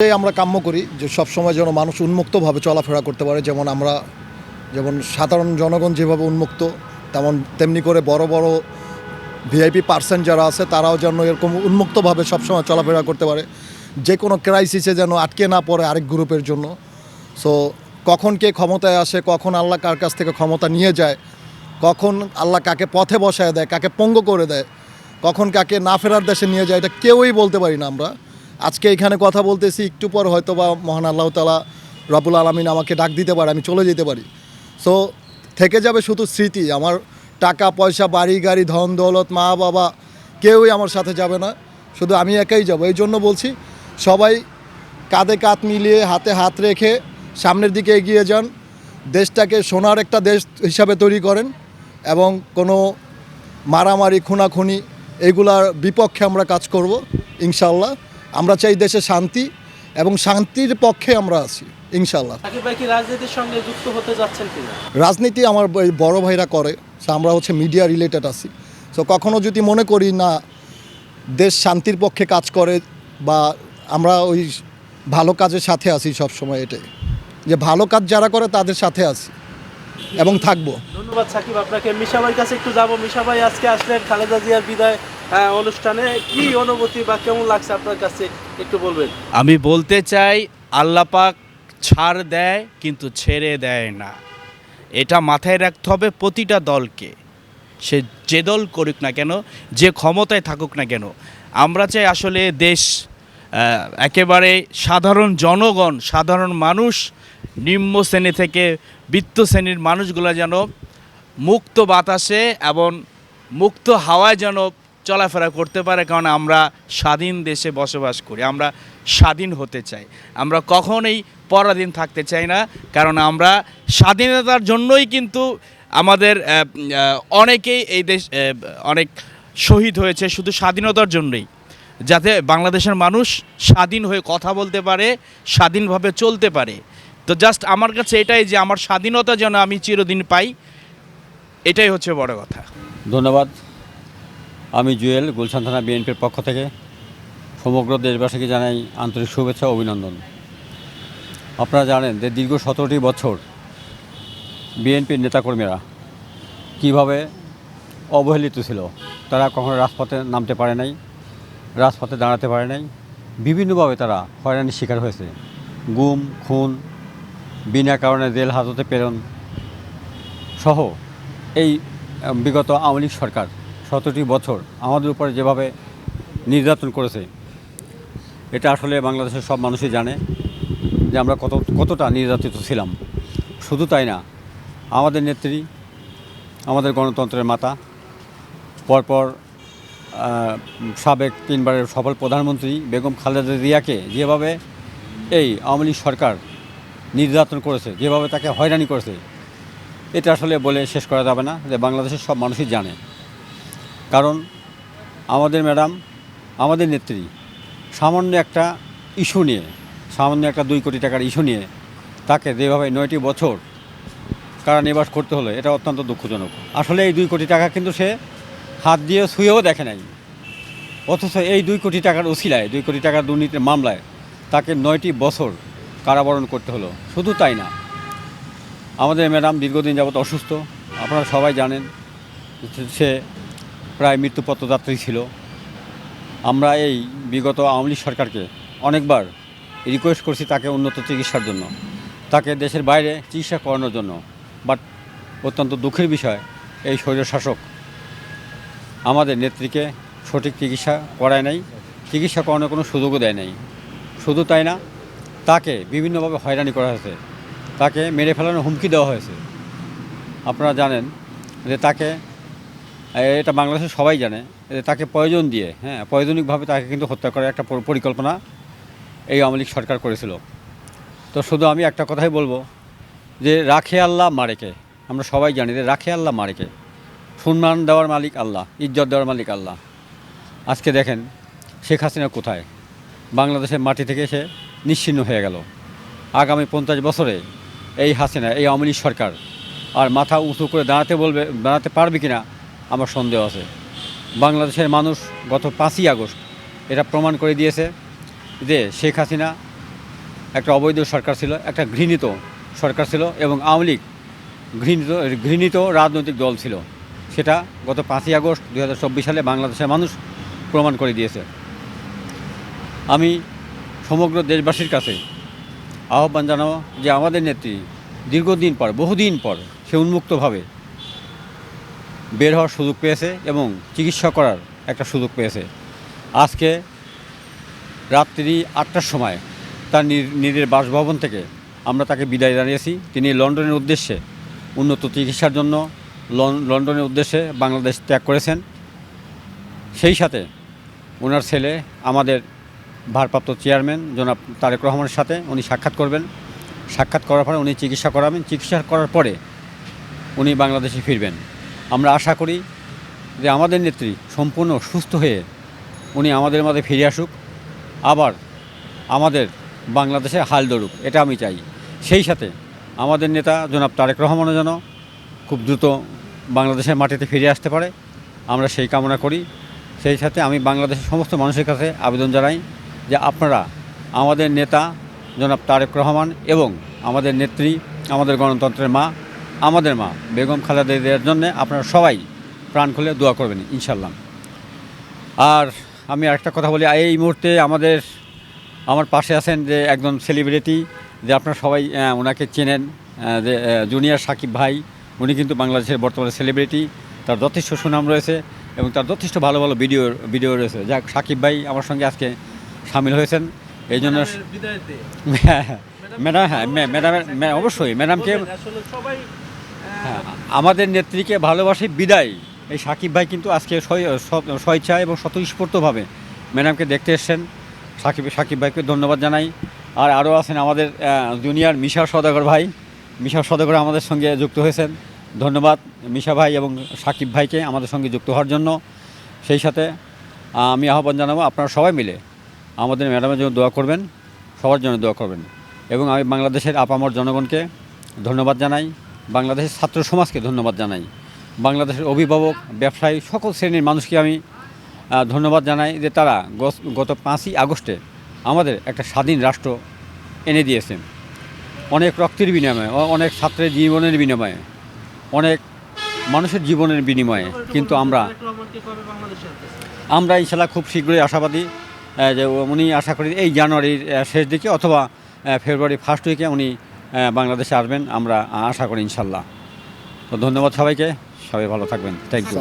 আমরা কাম্য করি যে সবসময় যেন মানুষ উন্মুক্তভাবে চলাফেরা করতে পারে। যেমন আমরা, যেমন সাধারণ জনগণ যেভাবে উন্মুক্ত, তেমন, তেমনি করে বড় বড় ভিআইপি পার্সন যারা আছে, তারাও যেন এরকম উন্মুক্তভাবে সবসময় চলাফেরা করতে পারে। যে কোনো ক্রাইসিসে যেন আটকে না পড়ে আরেক গ্রুপের জন্য। সো কখন কে ক্ষমতায় আসে, কখন আল্লাহ কার কাছ থেকে ক্ষমতা নিয়ে যায়, কখন আল্লাহ কাকে পথে বসায় দেয়, কাকে পঙ্গ করে দেয়, কখন কাকে না ফেরার দেশে নিয়ে যায়, এটা কেউই বলতে পারি না আমরা। আজকে এখানে কথা বলতেছি, একটু পর হয়তো বা মহান আল্লাহ তালা রবুল আলমিন আমাকে ডাক দিতে পারে, আমি চলে যেতে পারি। সো থেকে যাবে শুধু স্মৃতি, আমার টাকা, পয়সা, বাড়ি, গাড়ি, ধন, দৌলত, মা, বাবা, কেউই আমার সাথে যাবে না, শুধু আমি একাই যাব। এই জন্য বলছি, সবাই কাঁধে কাঁধ মিলিয়ে হাতে হাত রেখে সামনের দিকে এগিয়ে যান। দেশটাকে সোনার একটা দেশ হিসাবে তৈরি করেন এবং কোনো মারামারি, খুনাখুনি, এগুলার বিপক্ষে আমরা কাজ করব ইনশাল্লাহ আমরা চাই দেশে শান্তি এবং শান্তির পক্ষে আমরা আছি ইনশাল্লাহ সাকিব ভাই কি রাজনীতির সঙ্গে যুক্ত হতে যাচ্ছেন রাজনীতি আমার বড় ভাইরা করে আমরা হচ্ছে মিডিয়া রিলেটেড আছি। তো কখনো যদি মনে করি না দেশ শান্তির পক্ষে কাজ করে বা আমরা ওই ভালো কাজের সাথে আছি সব সময় এটাই। যে ভালো কাজ যারা করে তাদের সাথে আছি এবং থাকব। ধন্যবাদ সাকিব আপনাকে মিশা ভাইয়ের কাছে একটু যাব। মিশা ভাই আজকে আসলেন খালেদা জিয়ার বিদায়। আহ, অনুষ্ঠানে কি অনুভূতি বা কেমন লাগছে আপনার কাছে? একটু বলবেন। আমি বলতে চাই আল্লাপাক ছাড় দেয় কিন্তু ছেড়ে দেয় না। এটা মাথায় রাখতে হবে প্রতিটা দলকে। সে যে দল করুক না কেন যে ক্ষমতায় থাকুক না কেন। আমরা চাই আসলে দেশ একেবারে সাধারণ জনগণ সাধারণ মানুষ নিম্ন শ্রেণি থেকে বৃত্ত শ্রেণির মানুষগুলো যেন মুক্ত বাতাসে এবং মুক্ত হাওয়ায় যেন চলাফেরা করতে পারে কারণ আমরা স্বাধীন দেশে বসবাস করি, আমরা স্বাধীন হতে চাই। আমরা কখনোই পরাধীন থাকতে চাই না, কারণ আমরা স্বাধীনতার জন্যই কিন্তু আমাদের অনেকেই এই দেশ অনেক শহীদ হয়েছে শুধু স্বাধীনতার জন্যই। যাতে বাংলাদেশের মানুষ স্বাধীন হয়ে কথা বলতে পারে, স্বাধীনভাবে চলতে পারে। তো জাস্ট আমার কাছে এটাই যে আমার স্বাধীনতা যেন আমি চিরদিন পাই, এটাই হচ্ছে বড় কথা। ধন্যবাদ। আমি জুয়েল, গুলশান থানা বিএনপির পক্ষ থেকে সমগ্র দেশবাসীকে জানাই আন্তরিক শুভেচ্ছা অভিনন্দন। আপনারা জানেন যে দীর্ঘ সতেরোটি বছর বিএনপির নেতাকর্মীরা কীভাবে অবহেলিত ছিল, তারা কখনো রাজপথে নামতে পারে নাই, রাজপথে দাঁড়াতে পারে নাই। বিভিন্নভাবে তারা হয়রানির শিকার হয়েছে। গুম, খুন, বিনা কারণে জেল হাজতে প্রেরণ সহ এই বিগত আওয়ামী সরকার সতেরোটি বছর আমাদের উপরে যেভাবে নির্যাতন করেছে, এটা আসলে বাংলাদেশের সব মানুষই জানে যে আমরা কত, কতটা নির্যাতিত ছিলাম। শুধু তাই না, আমাদের নেত্রী, আমাদের গণতন্ত্রের মাতা, পরপর সাবেক তিনবারের সফল প্রধানমন্ত্রী বেগম খালেদা জিয়াকে যেভাবে এই আওয়ামী লীগ সরকার নির্যাতন করেছে, যেভাবে তাকে হয়রানি করেছে, এটা আসলে বলে শেষ করা যাবে না যে বাংলাদেশের সব মানুষই জানে। কারণ আমাদের ম্যাডাম, আমাদের নেত্রী, সামান্য একটা ইস্যু নিয়ে, সামান্য একটা দুই কোটি টাকার ইস্যু নিয়ে তাকে যেভাবে নয়টি বছর কারানিবাস করতে হলো, এটা অত্যন্ত দুঃখজনক। আসলে এই দুই কোটি টাকা কিন্তু সে হাত দিয়ে শুয়েও দেখে নাই। অথচ এই দুই কোটি টাকার উসিলায় দুই কোটি টাকার দুর্নীতির মামলায় তাকে নয়টি বছর কারাবরণ করতে হলো। শুধু তাই না, আমাদের ম্যাডাম দীর্ঘদিন যাবত অসুস্থ, আপনারা সবাই জানেন সে প্রায় মৃত্যুপত্রযাত্রী ছিল। আমরা এই বিগত আওয়ামী লীগ সরকারকে অনেকবার রিকোয়েস্ট করছি তাকে উন্নত চিকিৎসার জন্য। তাকে দেশের বাইরে চিকিৎসা করানোর জন্য। বাট অত্যন্ত দুঃখের বিষয়, এই স্বৈরশাসক আমাদের নেত্রীকে সঠিক চিকিৎসা করায় নাই, চিকিৎসা করানোর কোনো সুযোগও দেয় নাই। শুধু তাই না, তাকে বিভিন্নভাবে হয়রানি করা হয়েছে। তাকে মেরে ফেলানোর হুমকি দেওয়া হয়েছে। আপনারা জানেন যে তাকে এটা বাংলাদেশের সবাই জানে। তাকে প্রয়োজন দিয়ে হ্যাঁ প্রয়োজনিকভাবে তাকে কিন্তু হত্যা করার একটা পরিকল্পনা এই আওয়ামী লীগ সরকার করেছিল। তো শুধু আমি একটা কথাই বলব যে, রাখে আল্লাহ মারেকে আমরা সবাই জানি যে, রাখে আল্লাহ মারেকে সম্মান দেওয়ার মালিক আল্লাহ, ইজ্জত দেওয়ার মালিক আল্লাহ। আজকে দেখেন, শেখ হাসিনা কোথায়? বাংলাদেশের মাটি থেকে সে নিশ্চিহ্ন হয়ে গেল। আগামী পঞ্চাশ বছরে এই হাসিনা, এই আওয়ামী সরকার আর মাথা উঁচু করে দাঁড়াতে বলবে, দাঁড়াতে পারবে কিনা আমার সন্দেহ আছে। বাংলাদেশের মানুষ গত পাঁচই আগস্ট এটা প্রমাণ করে দিয়েছে যে শেখ হাসিনা একটা অবৈধ সরকার ছিল, একটা ঘৃণিত সরকার ছিল এবং আওয়ামী লীগ ঘৃণিত ঘৃণিত রাজনৈতিক দল ছিল। সেটা গত পাঁচই আগস্ট দু হাজার চব্বিশ সালে বাংলাদেশের মানুষ প্রমাণ করে দিয়েছে। আমি সমগ্র দেশবাসীর কাছে আহ্বান জানাব যে আমাদের নেত্রী দীর্ঘদিন পর, বহুদিন পর সে উন্মুক্তভাবে বের হওয়ার সুযোগ পেয়েছে এবং চিকিৎসা করার একটা সুযোগ পেয়েছে। আজকে রাত্রি আটটার সময় তার নিজের বাসভবন থেকে আমরা তাকে বিদায় জানিয়েছি। তিনি লন্ডনের উদ্দেশ্যে উন্নত চিকিৎসার জন্য লন- লন্ডনের উদ্দেশ্যে বাংলাদেশ ত্যাগ করেছেন। সেই সাথে ওনার ছেলে, আমাদের ভারপ্রাপ্ত চেয়ারম্যান জনাব তারেক রহমানের সাথে উনি সাক্ষাৎ করবেন। সাক্ষাৎ করার পরে উনি চিকিৎসা করাবেন। চিকিৎসা করার পরে উনি বাংলাদেশে ফিরবেন। আমরা আশা করি যে আমাদের নেত্রী সম্পূর্ণ সুস্থ হয়ে উনি আমাদের মাঝে ফিরে আসুক, আবার আমাদের বাংলাদেশে হাল ধরুক, এটা আমি চাই। সেই সাথে আমাদের নেতা জনাব তারেক রহমানও যেন খুব দ্রুত বাংলাদেশের মাটিতে ফিরে আসতে পারে, আমরা সেই কামনা করি। সেই সাথে আমি বাংলাদেশের সমস্ত মানুষের কাছে আবেদন জানাই যে আপনারা আমাদের নেতা জনাব তারেক রহমান এবং আমাদের নেত্রী, আমাদের গণতন্ত্রের মা আমাদের মা বেগম খালেদা জিয়ার জন্য আপনারা সবাই প্রাণ খুলে দোয়া করবেন ইনশাল্লাহ আর আমি আরেকটা কথা বলি এই মুহূর্তে আমাদের আমার পাশে আছেন যে একজন সেলিব্রিটি যে আপনারা সবাই ওনাকে চেনেন যে জুনিয়র সাকিব ভাই উনি কিন্তু বাংলাদেশের বর্তমানে সেলিব্রিটি তার যথেষ্ট সুনাম রয়েছে এবং তার যথেষ্ট ভালো ভালো ভিডিও ভিডিও রয়েছে। যাক সাকিব ভাই আমার সঙ্গে আজকে সামিল হয়েছেন এই জন্য ম্যাডাম হ্যাঁ ম্যা- ম্যাডামের অবশ্যই ম্যাডামকে বলবেন, আসলে সবাই আহ, হ্যাঁ, আমাদের নেত্রীকে ভালোবাসে বিদায়। এই সাকিব ভাই কিন্তু আজকে স্ব- স্ব- স্বেচ্ছা এবং স্বতঃস্ফূর্তভাবে ম্যাডামকে দেখতে এসছেন। সাকিব সাকিব ভাইকে ধন্যবাদ জানাই। আর আরও আছেন আমাদের জুনিয়র মিশা সদাগর ভাই। মিশা সদাগর আমাদের সঙ্গে যুক্ত হয়েছেন। ধন্যবাদ মিশা ভাই এবং সাকিব ভাইকে আমাদের সঙ্গে যুক্ত হওয়ার জন্য। সেই সাথে আমি আহ্বান জানাব আপনারা সবাই মিলে আমাদের ম্যাডামের জন্য দোয়া করবেন সবার জন্য দোয়া করবেন। এবং আমি বাংলাদেশের আপামর জনগণকে ধন্যবাদ জানাই। বাংলাদেশের ছাত্র সমাজকে ধন্যবাদ জানাই। বাংলাদেশের অভিভাবক, ব্যবসায়ী, সকল শ্রেণির মানুষকে আমি ধন্যবাদ জানাই যে তারা গত পাঁচই আগস্টে আমাদের একটা স্বাধীন রাষ্ট্র এনে দিয়েছে অনেক রক্তের বিনিময়ে অনেক ছাত্রের জীবনের বিনিময়ে, অনেক মানুষের জীবনের বিনিময়ে কিন্তু আমরা আমরা ইনশাল্লাহ খুব শীঘ্রই আশাবাদী যে উনি আশা করি এই জানুয়ারির শেষ দিকে অথবা ফেব্রুয়ারি ফার্স্ট উইকে উনি বাংলাদেশে আসবেন আমরা আশা করি ইনশাল্লাহ। তো ধন্যবাদ সবাইকে সবাই ভালো থাকবেন। Thank you